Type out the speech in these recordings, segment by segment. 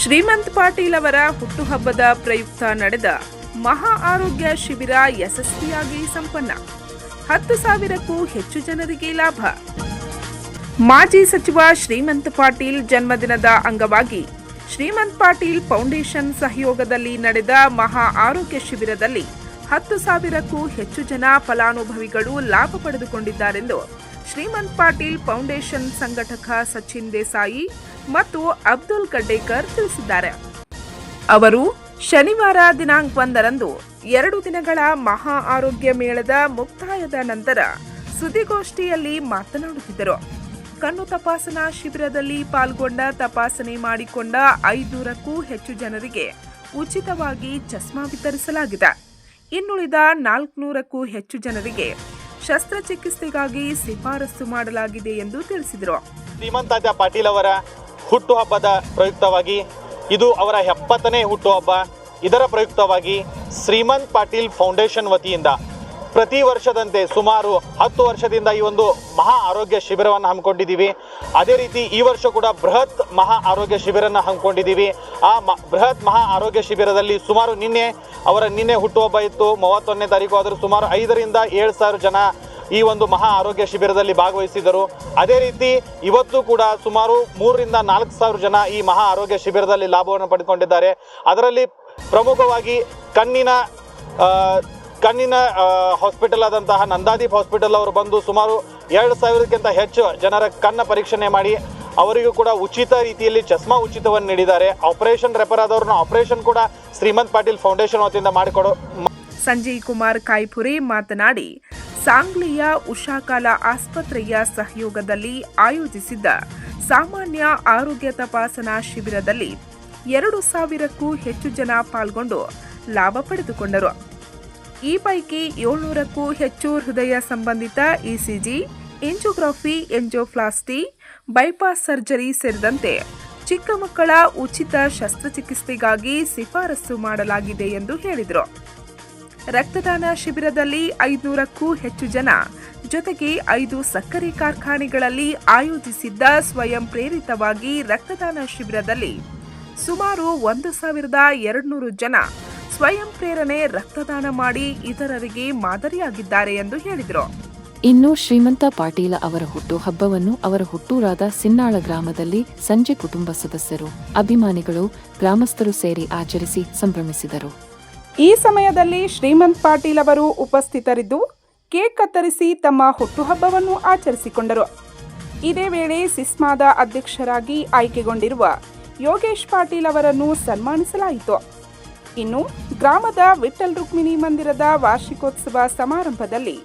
ಶ್ರೀಮಂತ್ ಪಾಟೀಲ್ ಅವರ ಹುಟ್ಟುಹಬ್ಬದ ಪ್ರಯುಕ್ತ ನಡೆದ ಮಹಾ ಆರೋಗ್ಯ ಶಿಬಿರ ಯಶಸ್ವಿಯಾಗಿ ಸಂಪನ್ನ. ಹತ್ತು ಸಾವಿರಕ್ಕೂ ಹೆಚ್ಚು ಜನರಿಗೆ ಲಾಭ. ಮಾಜಿ ಸಚಿವ ಶ್ರೀಮಂತ್ ಪಾಟೀಲ್ ಜನ್ಮದಿನದ ಅಂಗವಾಗಿ ಶ್ರೀಮಂತ್ ಪಾಟೀಲ್ ಫೌಂಡೇಶನ್ ಸಹಯೋಗದಲ್ಲಿ ನಡೆದ ಮಹಾ ಆರೋಗ್ಯ ಶಿಬಿರದಲ್ಲಿ ಹತ್ತು ಸಾವಿರಕ್ಕೂ ಹೆಚ್ಚು ಜನ ಫಲಾನುಭವಿಗಳು ಲಾಭ ಪಡೆದುಕೊಂಡಿದ್ದಾರೆಂದು ಶ್ರೀಮಂತ್ ಪಾಟೀಲ್ ಫೌಂಡೇಶನ್ ಸಂಘಟಕ ಸಚಿನ್ ದೇಸಾಯಿ ಮತ್ತು ಅಬ್ದುಲ್ ಕಡ್ಡೇಕರ್ ತಿಳಿಸಿದ್ದಾರೆ. ಅವರು ಶನಿವಾರ ದಿನಾಂಕ ಒಂದರಂದು ಎರಡು ದಿನಗಳ ಮಹಾ ಆರೋಗ್ಯ ಮೇಳದ ಮುಕ್ತಾಯದ ನಂತರ ಸುದ್ದಿಗೋಷ್ಠಿಯಲ್ಲಿ ಮಾತನಾಡುತ್ತಿದ್ದರು. ಕಣ್ಣು ತಪಾಸಣಾ ಶಿಬಿರದಲ್ಲಿ ಪಾಲ್ಗೊಂಡ ತಪಾಸಣೆ ಮಾಡಿಕೊಂಡ ಐದೂರಕ್ಕೂ ಹೆಚ್ಚು ಜನರಿಗೆ ಉಚಿತವಾಗಿ ಚಸ್ಮಾ ವಿತರಿಸಲಾಗಿದೆ. ಇನ್ನುಳಿದ ನಾಲ್ಕುನೂರಕ್ಕೂ ಹೆಚ್ಚು ಜನರಿಗೆ ಶಸ್ತ್ರಚಿಕಿತ್ಸೆಗಾಗಿ ಶಿಫಾರಸು ಮಾಡಲಾಗಿದೆ ಎಂದು ತಿಳಿಸಿದರು. ಶ್ರೀಮಂತ ಪಾಟೀಲ್ ಅವರ ಹುಟ್ಟುಹಬ್ಬದ ಪ್ರಯುಕ್ತವಾಗಿ ಇದು ಅವರ ಎಪ್ಪತ್ತನೇ ಹುಟ್ಟುಹಬ್ಬ ಇದರ ಪ್ರಯುಕ್ತವಾಗಿ ಶ್ರೀಮಂತ್ ಪಾಟೀಲ್ ಫೌಂಡೇಶನ್ ವತಿಯಿಂದ ಪ್ರತಿ ವರ್ಷದಂತೆ ಸುಮಾರು ಹತ್ತು ವರ್ಷದಿಂದ ಈ ಒಂದು ಮಹಾ ಆರೋಗ್ಯ ಶಿಬಿರವನ್ನು ಹಮ್ಮಿಕೊಂಡಿದ್ದೀವಿ. ಅದೇ ರೀತಿ ಈ ವರ್ಷ ಕೂಡ ಬೃಹತ್ ಮಹಾ ಆರೋಗ್ಯ ಶಿಬಿರನ ಹಮ್ಮಿಕೊಂಡಿದ್ದೀವಿ. ಆ ಮ, ಬೃಹತ್ ಮಹಾ ಆರೋಗ್ಯ ಶಿಬಿರದಲ್ಲಿ ಸುಮಾರು ನಿನ್ನೆ ಅವರ ನಿನ್ನೆ ಹುಟ್ಟುಹಬ್ಬ ಇತ್ತು. ಮೂವತ್ತೊಂದನೇ ತಾರೀಕು ಆದರೂ ಸುಮಾರು ಐದರಿಂದ ಏಳು ಸಾವಿರ ಜನ ಈ ಒಂದು ಮಹಾ ಆರೋಗ್ಯ ಶಿಬಿರದಲ್ಲಿ ಭಾಗವಹಿಸಿದರು ಅದೇ ರೀತಿ ಇವತ್ತು ಕೂಡ ಸುಮಾರು ಮೂರರಿಂದ ನಾಲ್ಕು ಸಾವಿರ ಜನ ಈ ಮಹಾ ಆರೋಗ್ಯ ಶಿಬಿರದಲ್ಲಿ ಲಾಭವನ್ನು ಪಡೆದುಕೊಂಡಿದ್ದಾರೆ. ಅದರಲ್ಲಿ ಪ್ರಮುಖವಾಗಿ ಕಣ್ಣಿನ ಕಣ್ಣಿನ ಹಾಸ್ಪಿಟಲ್ ಆದಂತಹ ನಂದಾದೀಪ್ ಹಾಸ್ಪಿಟಲ್ ಅವರು ಬಂದು ಸುಮಾರು ಎರಡು ಸಾವಿರಕ್ಕಿಂತ ಹೆಚ್ಚು ಜನರ ಕಣ್ಣ ಪರೀಕ್ಷಣೆ ಮಾಡಿ, ಅವರಿಗೂ ಕೂಡ ಉಚಿತ ರೀತಿಯಲ್ಲಿ ಚಸ್ಮಾ ಉಚಿತವನ್ನು ನೀಡಿದ್ದಾರೆ. ಆಪರೇಷನ್ ರೆಫರ್ ಆದವ್ರನ್ನ ಆಪರೇಷನ್ ಕೂಡ ಶ್ರೀಮಂತ್ ಪಾಟೀಲ್ ಫೌಂಡೇಶನ್ ವತಿಯಿಂದ ಮಾಡಿಕೊಡೋ ಸಂಜಯ್ ಕುಮಾರ್ ಕಾಯ್ಪುರಿ ಮಾತನಾಡಿ ಸಾಂಗ್ಲಿಯ ಉಷಾಕಾಲ ಆಸ್ಪತ್ರೆಯ ಸಹಯೋಗದಲ್ಲಿ ಆಯೋಜಿಸಿದ್ದ ಸಾಮಾನ್ಯ ಆರೋಗ್ಯ ತಪಾಸಣಾ ಶಿಬಿರದಲ್ಲಿ ಎರಡು ಸಾವಿರಕ್ಕೂ ಹೆಚ್ಚು ಜನ ಪಾಲ್ಗೊಂಡು ಲಾಭ ಪಡೆದುಕೊಂಡರು. ಈ ಪೈಕಿ ಏಳ್ನೂರಕ್ಕೂ ಹೆಚ್ಚು ಹೃದಯ ಸಂಬಂಧಿತ ECG angiography angioplasty bypass surgery ಸೇರಿದಂತೆ ಚಿಕ್ಕ ಮಕ್ಕಳ ಉಚಿತ ಶಸ್ತ್ರಚಿಕಿತ್ಸೆಗಾಗಿ ಶಿಫಾರಸು ಮಾಡಲಾಗಿದೆ ಎಂದು ಹೇಳಿದರು. ರಕ್ತದಾನ ಶಿಬಿರದಲ್ಲಿ ಐದುನೂರಕ್ಕೂ ಹೆಚ್ಚು ಜನ. ಜೊತೆಗೆ ಐದು ಸಕ್ಕರೆ ಕಾರ್ಖಾನೆಗಳಲ್ಲಿ ಆಯೋಜಿಸಿದ್ದ ಸ್ವಯಂ ಪ್ರೇರಿತವಾಗಿ ರಕ್ತದಾನ ಶಿಬಿರದಲ್ಲಿ ಸುಮಾರು ಒಂದು ಸಾವಿರದ ಎರಡುನೂರು ಜನ ಸ್ವಯಂ ಪ್ರೇರಣೆ ರಕ್ತದಾನ ಮಾಡಿ ಇತರರಿಗೆ ಮಾದರಿಯಾಗಿದ್ದಾರೆ ಎಂದು ಹೇಳಿದರು. ಇನ್ನು ಶ್ರೀಮಂತ ಪಾಟೀಲ ಅವರ ಹುಟ್ಟುಹಬ್ಬವನ್ನು ಅವರ ಹುಟ್ಟೂರಾದ ಸಿನ್ನಾಳ ಗ್ರಾಮದಲ್ಲಿ ಸಂಜೆ ಕುಟುಂಬ ಸದಸ್ಯರು, ಅಭಿಮಾನಿಗಳು, ಗ್ರಾಮಸ್ಥರು ಸೇರಿ ಆಚರಿಸಿ ಸಂಭ್ರಮಿಸಿದರು. ಈ ಸಮಯದಲ್ಲಿ ಶ್ರೀಮಂತ್ ಪಾಟೀಲ್ ಅವರು ಉಪಸ್ಥಿತರಿದ್ದು ಕೇಕ್ ಕತ್ತರಿಸಿ ತಮ್ಮ ಹುಟ್ಟುಹಬ್ಬವನ್ನು ಆಚರಿಸಿಕೊಂಡರು. ಇದೇ ವೇಳೆ ಸಿಸ್ಮಾದ ಅಧ್ಯಕ್ಷರಾಗಿ ಆಯ್ಕೆಗೊಂಡಿರುವ ಯೋಗೇಶ್ ಪಾಟೀಲ್ ಅವರನ್ನು ಸನ್ಮಾನಿಸಲಾಯಿತು. ಇನ್ನು ಗ್ರಾಮದ ವಿಠಲ್ ರುಕ್ಮಿಣಿ ಮಂದಿರದ ವಾರ್ಷಿಕೋತ್ಸವ ಸಮಾರಂಭದಲ್ಲಿ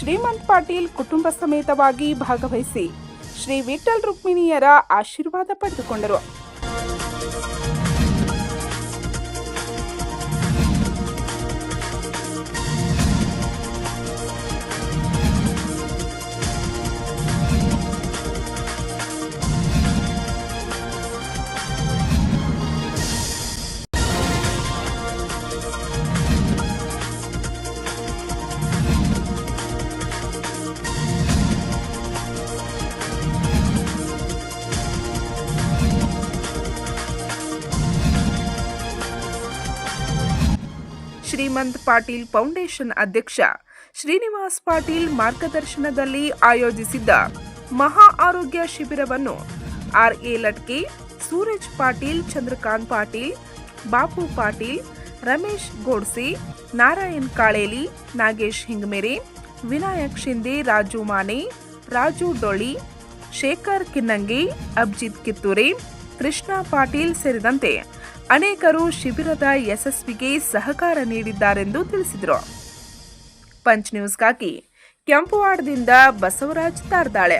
ಶ್ರೀಮಂತ್ ಪಾಟೀಲ್ ಕುಟುಂಬ ಸಮೇತವಾಗಿ ಭಾಗವಹಿಸಿ ಶ್ರೀ ವಿಠಲ್ ರುಕ್ಮಿಣಿಯರ ಆಶೀರ್ವಾದ ಪಡೆದುಕೊಂಡರು. ಶ್ರೀಮಂತ್ ಪಾಟೀಲ್ ಫೌಂಡೇಶನ್ ಅಧ್ಯಕ್ಷ, ಶ್ರೀನಿವಾಸ್ ಪಾಟೀಲ್ ಮಾರ್ಗದರ್ಶನದಲ್ಲಿ ಆಯೋಜಿಸಿದ್ದ ಮಹಾ ಆರೋಗ್ಯ ಶಿಬಿರವನ್ನು ಆರ್ ಎ ಲಟ್ಕೆ, ಸೂರಜ್ ಪಾಟೀಲ್, ಚಂದ್ರಕಾಂತ್ ಪಾಟೀಲ್, ಬಾಪು ಪಾಟೀಲ್, ರಮೇಶ್ ಗೋಡ್ಸೆ, ನಾರಾಯಣ್ ಕಾಳೇಲಿ, ನಾಗೇಶ್ ಹಿಂಗ್ಮೇರೆ, ವಿನಾಯಕ್ ಶಿಂದೆ ರಾಜು ಮಾನೆ, ರಾಜು ಡೊಳ್ಳಿ, ಶೇಖರ್ ಕಿನ್ನಂಗಿ ಅಭಿಜಿತ್ ಕಿತ್ತೂರೆ, ಕೃಷ್ಣ ಪಾಟೀಲ್ ಸೇರಿದಂತೆ ಅನೇಕರು ಶಿಬಿರದ ಯಶಸ್ವಿಗೆ ಸಹಕಾರ ನೀಡಿದ್ದಾರೆಂದು ತಿಳಿಸಿದರು. ಪಂಚ್ ನ್ಯೂಸ್ಗಾಗಿ ಕೆಂಪುವಾಡದಿಂದ ಬಸವರಾಜ್ ತಾರ್ದಾಳೆ.